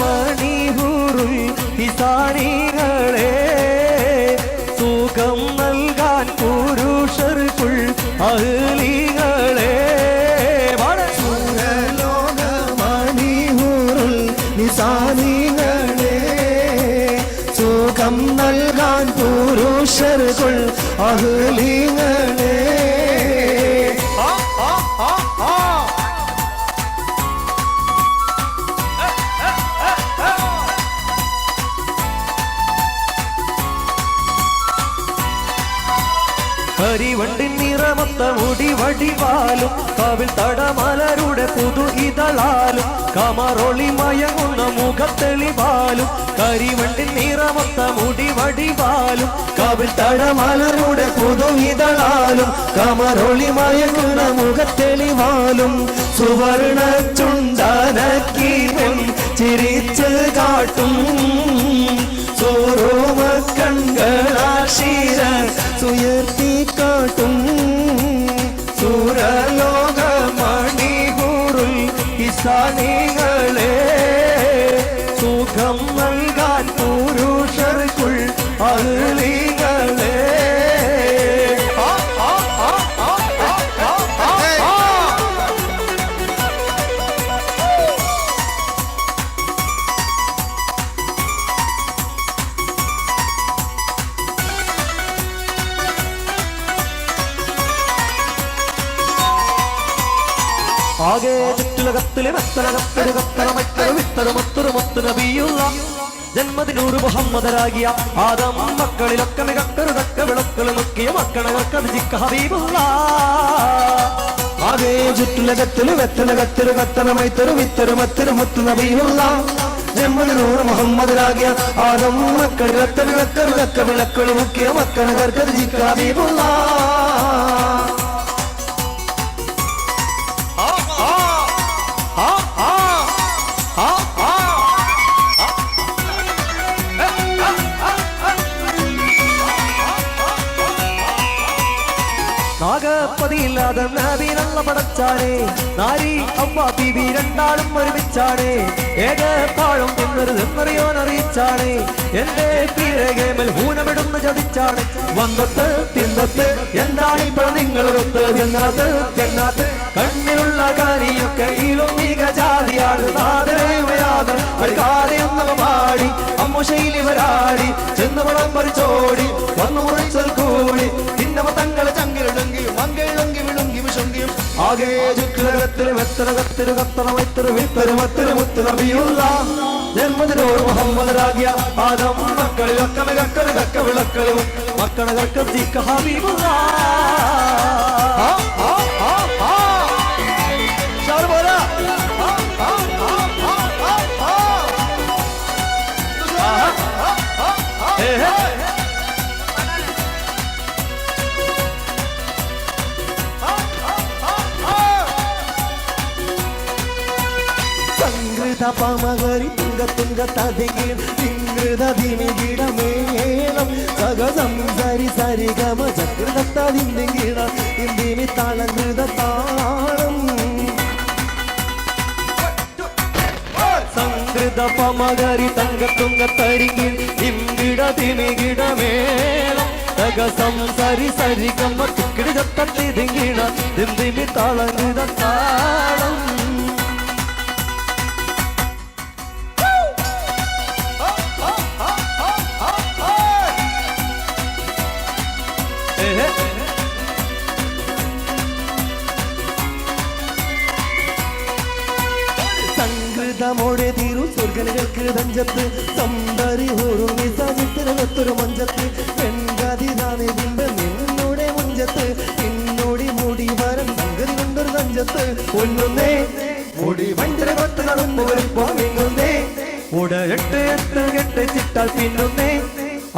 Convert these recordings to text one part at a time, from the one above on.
സുരലോകമണിഹൂറുൽ ഹിസാനികളെ സുഖം നൽകാൻ പുരുഷർക്കുൾ അഹ്ലികളെ. ലോകമണിഹൂറുൽ നിസാനികളെ സുഖം നൽകാൻ പുരുഷർക്കുൾ അഹ്ലിങ്ങളെ കരിവണ്ടിൻ നിറമത്ത മുടി വടിവാലും കവിൽ തടമലരുടെ പുതു ഇതളാലും കമറൊളി മയങ്ങുന്ന മുഖത്തെളിവാലും കരിവണ്ടിൻ നിറമത്ത മുടി വടിവാലും കവിൽ തടമലരുടെ പുതുവിതളാലും കമറൊളി മയങ്ങുന്ന മുഖത്തെളിവാലും സുവർണ ചുണ്ടനക്കീവൻ ചിരിച്ച് കാട്ടും സോറോമ കൺകളാശീര സുഖം ആകെ ചുറ്റുലകത്തിലെ വെത്തലകത്തൊരു കത്തറ മറ്റൊരു വിത്തറ് മത്തൊരു മൊത്തു നബിയുള്ള ജന്മദിനൂറ് മുഹമ്മദരാകിയ ആദം മക്കളിലൊക്കെ മികക്കൊരു തക്ക വിളക്കൾ മുക്കിയ മക്കളകൾക്ക് ജിക്ക ഹബീബുള്ള. ആകെ ചുറ്റുലകത്തിൽ വെത്തലകത്തിൽ കത്തനമൈത്തൊരു വിത്തൊരു മത്തൊരു മുത്തു നബിയുള്ള ജന്മതിനൂറ് മുഹമ്മദരാകിയ ആദം മക്കളിലൊക്കെ മികക്കൊരു തക്ക വിളക്കൾ മുക്കിയ മക്കളകർക്ക് ജിക്കാബീബുള്ള നാഗപ്പതിയില്ലാതെ നബീനല്ല പടച്ചാനേ. നാരി അമ്മ ബീബി രണ്ടാളും ഒരുമിച്ചാണേ. ഏക താഴം തിന്നൊരു തിന്നറിയോൻ അറിയിച്ചാണേ. എന്റെ പീരകേമൽ ഹൂനമിടുന്ന ചതിച്ചാണ്. വന്നത്ത് തിന്നത്ത് എന്താണ് ഇപ്പോൾ നിങ്ങളൊത്ത് തിന്നത് തിന്നത്ത് കണ്ണിലുള്ള കാര്യൊക്കെ ഈലൊന്നിക ജാതിയാണ്. നാദരയുമയാതെ അഴുകാതെയൊന്നവ പാടി. അമ്മുശൈലി വരാടി. ചെന്ന് വളം പറിച്ചോടി വന്നു വെത്തലകത്തിൽ കത്തറ വൈത്തറ് വിത്തറ് മത്തറ് മുത്ത് നബിയുള്ള ജന്മദിനോട് മുഹമ്മദരാകിയ ആദം മക്കളിലൊക്കെ മികക്കല് കക്ക വിളക്കളും മക്കളെ കക്ക ജിക്ക ഹബീബുള്ള ആ, ആ, ആ, ആ. ഷാറ് പമകരി തുങ്ക തുങ്ക തതികിൽ തിങ്കൃത ദിമികിടമേളം സഗ സംസരി സരി സരിഗമ ചക്രത ദിന്ദികിട ഇന്ദിനി താളങ്കൃത താളം സംഗൃത പമകരി തങ്കത്തുങ്ക തരികിൽ ഇമ്പിട തിമികിടമേളം സംസരി സരി സരിഗമ തിക്കിടി ചത്തത്തി തിങ്കിട ദിന്ദിമി താളങ്ങുത താളം സംഗൃതമോടെ തീരു സ്വർഗനകൾക്ക് തഞ്ചത്ത് സമ്പരി ഹോറുമി സവിത്തിനകത്തൊരു മഞ്ചത്ത്. പെൺകതിതാനെ ബിംബ മുഞ്ചത്ത്. പിന്നോടി മുടി വരം സംഗതി കൊണ്ടൊരു തഞ്ചത്ത് ഒന്നുന്നേ മുടി വഞ്ചര കൊത്ത് നടന്നു വരുമ്പോ എട്ട് കെട്ട് ചിട്ടാൽ പിന്നുന്നേ.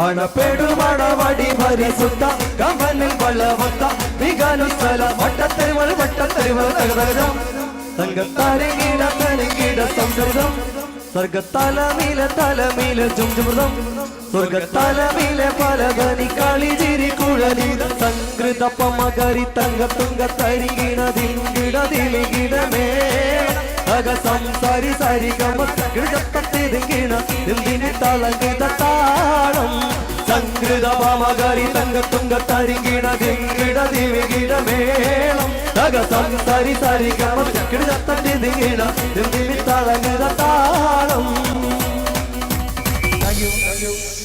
അണപ്പെടുമടവടി പരിസുദ്ധ കമലിൽ വളവത്ത. വികാലുസ്ഥല തങ്കത്താരങ്ങീട തരങ്ങീട സംസ്കൃതം. സ്വർഗത്തലമീല തലമീല ചുംചുമൃതം സ്വർഗത്തലമീല പലതനി കളിചിരി കുഴലിത സംകൃത പമകരി തങ്ക തുങ്ക മേള തക സംസാരി സരികമ ഗമത്തിടത്തട്ടിതിങ്കിണ എന്തിന് തളകിത താളം. സംകൃത പമകരി തങ്ക തുങ്ക മേളം തക സാരി ഗമത്തിടത്തട്ടിതിങ്കിണ എന്തിന് തളകിത താളം. Thank you